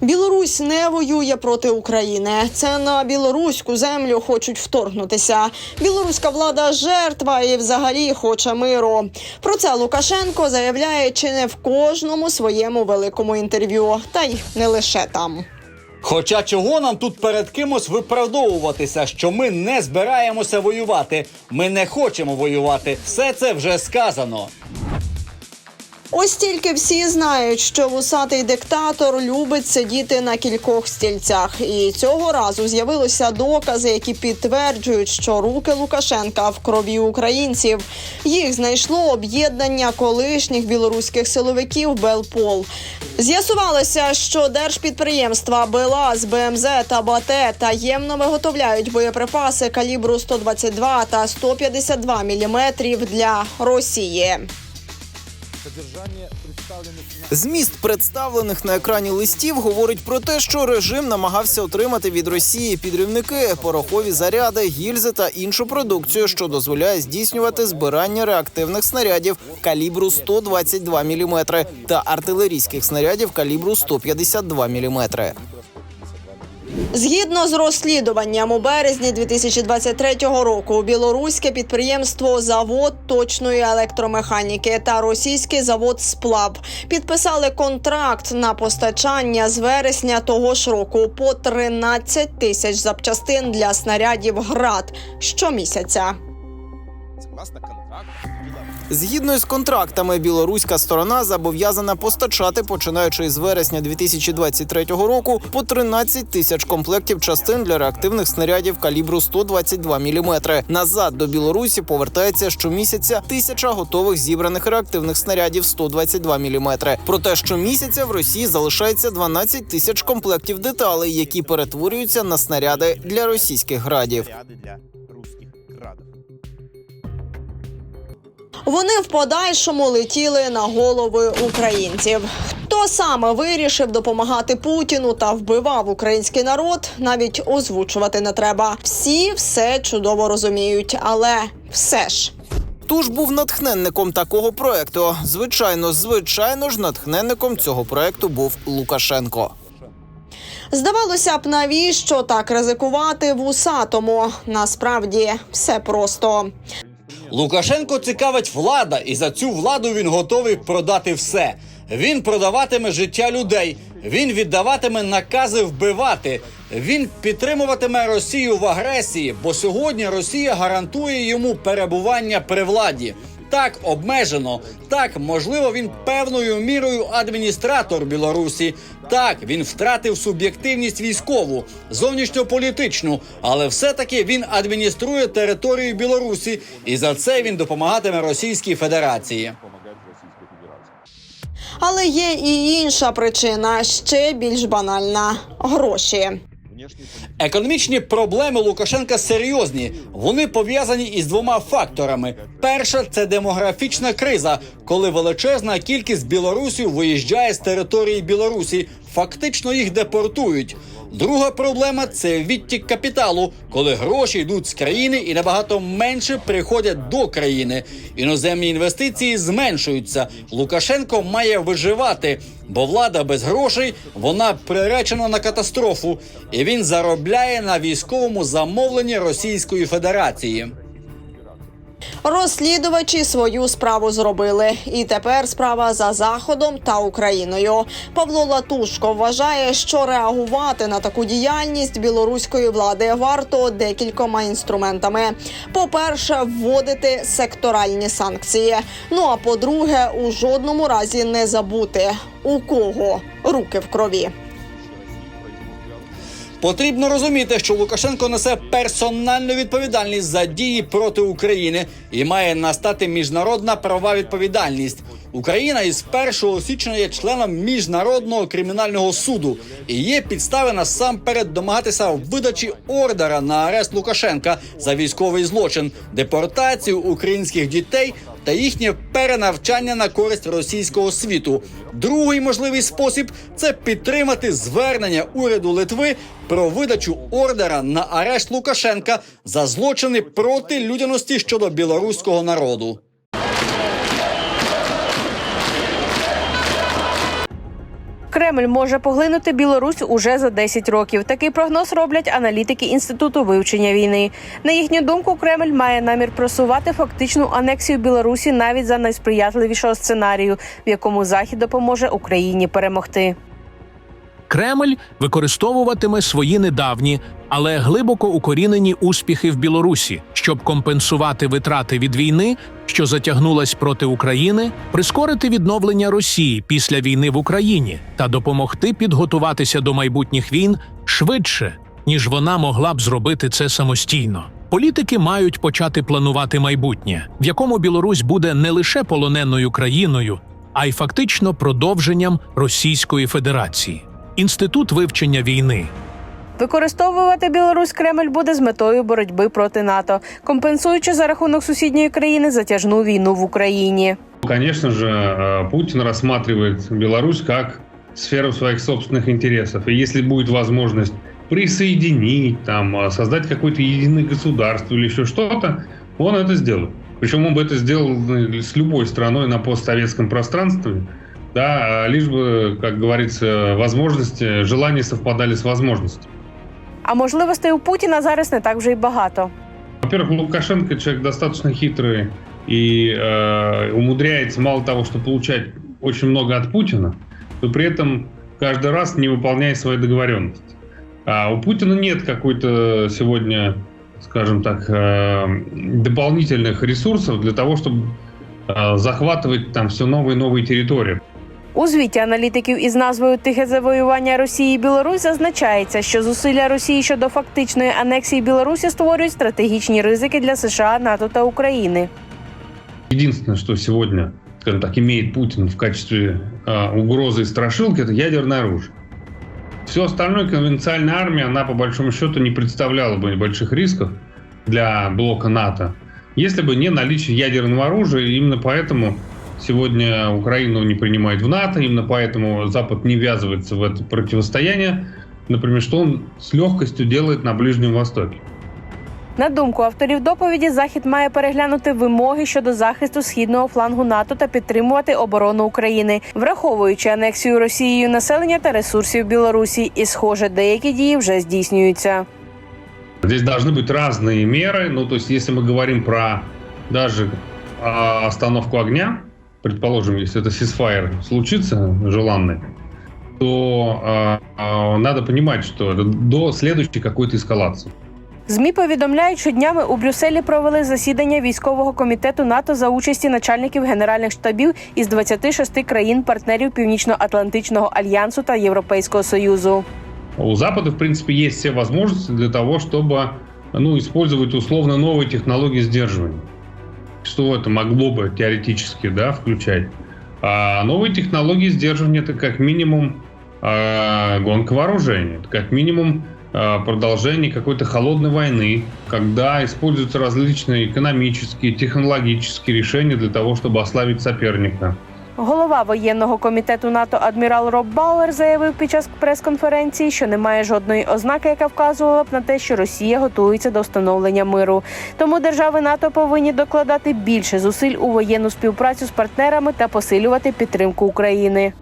Білорусь не воює проти України. Це на білоруську землю хочуть вторгнутися. Білоруська влада жертва і взагалі хоче миру. Про це Лукашенко заявляє чи не в кожному своєму великому інтерв'ю, та й не лише там. Хоча чого нам тут перед кимось виправдовуватися, що ми не збираємося воювати, ми не хочемо воювати. Все це вже сказано. Ось тільки всі знають, що вусатий диктатор любить сидіти на кількох стільцях, і цього разу з'явилися докази, які підтверджують, що руки Лукашенка в крові українців. Їх знайшло об'єднання колишніх білоруських силовиків Белпол. З'ясувалося, що держпідприємства БелАЗ, БМЗ та БАТЕ таємно виготовляють боєприпаси калібру 122 та 152 мм для Росії. Зміст представлених на екрані листів говорить про те, що режим намагався отримати від Росії підривники, порохові заряди, гільзи та іншу продукцію, що дозволяє здійснювати збирання реактивних снарядів калібру 122 мм та артилерійських снарядів калібру 152 мм. Згідно з розслідуванням у березні 2023 року, білоруське підприємство Завод точної електромеханіки та російський завод Сплав підписали контракт на постачання з вересня того ж року по 13 тисяч запчастин для снарядів ГРАД щомісяця. Згідно з контрактами, білоруська сторона зобов'язана постачати, починаючи з вересня 2023 року, по 13 тисяч комплектів частин для реактивних снарядів калібру 122 мм. Назад до Білорусі повертається щомісяця тисяча готових зібраних реактивних снарядів 122 мм. Проте щомісяця в Росії залишається 12 тисяч комплектів деталей, які перетворюються на снаряди для російських градів. Вони в подальшому летіли на голови українців. Хто саме вирішив допомагати Путіну та вбивав український народ, навіть озвучувати не треба. Всі все чудово розуміють, але все ж. Хто ж був натхненником такого проекту? Звичайно, звичайно ж, натхненником цього проекту був Лукашенко. Здавалося б, навіщо так ризикувати в усатому? Насправді все просто. Лукашенко цікавить влада, і за цю владу він готовий продати все. Він продаватиме життя людей. Він віддаватиме накази вбивати. Він підтримуватиме Росію в агресії, бо сьогодні Росія гарантує йому перебування при владі. Так обмежено, так можливо, він певною мірою адміністратор Білорусі. Так він втратив суб'єктивність військову, зовнішньополітичну, але все-таки він адмініструє територію Білорусі, і за це він допомагатиме Російській Федерації. Але є і інша причина, ще більш банальна гроші. Економічні проблеми Лукашенка серйозні. Вони пов'язані із двома факторами: перша це демографічна криза, коли величезна кількість білорусів виїжджає з території Білорусі. Фактично їх депортують. Друга проблема це відтік капіталу, коли гроші йдуть з країни і набагато менше приходять до країни. Іноземні інвестиції зменшуються. Лукашенко має виживати, бо влада без грошей вона приречена на катастрофу, і він заробляє на військовому замовленні Російської Федерації. Розслідувачі свою справу зробили, і тепер справа за заходом та Україною. Павло Латушко вважає, що реагувати на таку діяльність білоруської влади варто декількома інструментами. По-перше, вводити секторальні санкції. Ну а по-друге, у жодному разі не забути у кого руки в крові. Потрібно розуміти, що Лукашенко несе персональну відповідальність за дії проти України і має настати міжнародна правова відповідальність. Україна із 1 січня є членом міжнародного кримінального суду і є підстави насамперед домагатися видачі ордера на арест Лукашенка за військовий злочин, депортацію українських дітей та їхнє перенавчання на користь російського світу. Другий можливий спосіб це підтримати звернення уряду Литви про видачу ордера на арешт Лукашенка за злочини проти людяності щодо білоруського народу. Кремль може поглинути Білорусь уже за 10 років. Такий прогноз роблять аналітики інституту вивчення війни. На їхню думку, Кремль має намір просувати фактичну анексію Білорусі навіть за найсприятливішого сценарію, в якому Захід допоможе Україні перемогти. Кремль використовуватиме свої недавні, але глибоко укорінені успіхи в Білорусі, щоб компенсувати витрати від війни, що затягнулась проти України, прискорити відновлення Росії після війни в Україні та допомогти підготуватися до майбутніх війн швидше, ніж вона могла б зробити це самостійно. Політики мають почати планувати майбутнє, в якому Білорусь буде не лише полоненою країною, а й фактично продовженням Російської Федерації Інститут вивчення війни. Використовувати Білорусь Кремль буде з метою боротьби проти НАТО, компенсуючи за рахунок сусідньої країни затяжну війну в Україні. Конечно же, э, Путин рассматривает Беларусь как сферу своих собственных интересов. И если будет возможность присоединить, там, э, создать какое-то единое государство или еще что-то, он это сделает. Причем он бы это сделал ну, с любой страной на постсоветском пространстве, да, а лишь бы, как говорится, возможности, желания совпадали с возможностями. А можливостей у Путіна зараз не так вже й багато. Во-первых, Лукашенко человек достаточно хитрый и э, умудряется мало того, что получать очень много от Путина, то при этом каждый раз не выполняет свои договоренности. А у Путина нет какой-то сегодня, скажем так, э, дополнительных ресурсов для того, чтобы э, захватывать там все новые и новые территории. У звіті аналітиків із назвою Тихе завоювання Росії і Білорусь зазначається, що зусилля Росії щодо фактичної анексії Білорусі створюють стратегічні ризики для США, НАТО та України. Единственное, что сегодня, скажем так, имеет Путин в качестве э, угрозы и страшилки, это ядерное оружие. Все остальное, конвенциальная армия, она по большому счету не представляла бы больших рисков для блока НАТО, если бы не наличие ядерного оружия. И именно поэтому сегодня Украину не принимает в НАТО, именно поэтому Запад не ввязывается в это противостояние, например, что он с легкостью делает на Ближнем Востоке. На думку авторів доповіді, Захід має переглянути вимоги щодо захисту східного флангу НАТО та підтримувати оборону України, враховуючи анексію Росією населення та ресурсів Білорусі. І, схоже, деякі дії вже здійснюються. Здесь должны быть разные меры. Ну, то есть, если мы говорим про даже а, остановку огня, предположим, если это сисфайр случится желанный, то а, а, надо понимать, что это до следующей какой-то эскалации. ЗМІ повідомляють, що днями у Брюсселі провели засідання військового комітету НАТО за участі начальників генеральних штабів із 26 країн-партнерів Північно-Атлантичного альянсу та Європейського союзу. У Запада, в принципе, есть все возможности для того, чтобы ну, использовать условно новые технологии сдерживания. Что это могло бы теоретически да, включать? А новые технологии сдерживания это как минимум а, гонка вооружений, это как минимум а, продолжение какой-то холодной войны, когда используются различные экономические, технологические решения для того, чтобы ослабить соперника. Голова воєнного комітету НАТО адмірал Роб Бауер заявив під час прес-конференції, що немає жодної ознаки, яка вказувала б на те, що Росія готується до встановлення миру. Тому держави НАТО повинні докладати більше зусиль у воєнну співпрацю з партнерами та посилювати підтримку України.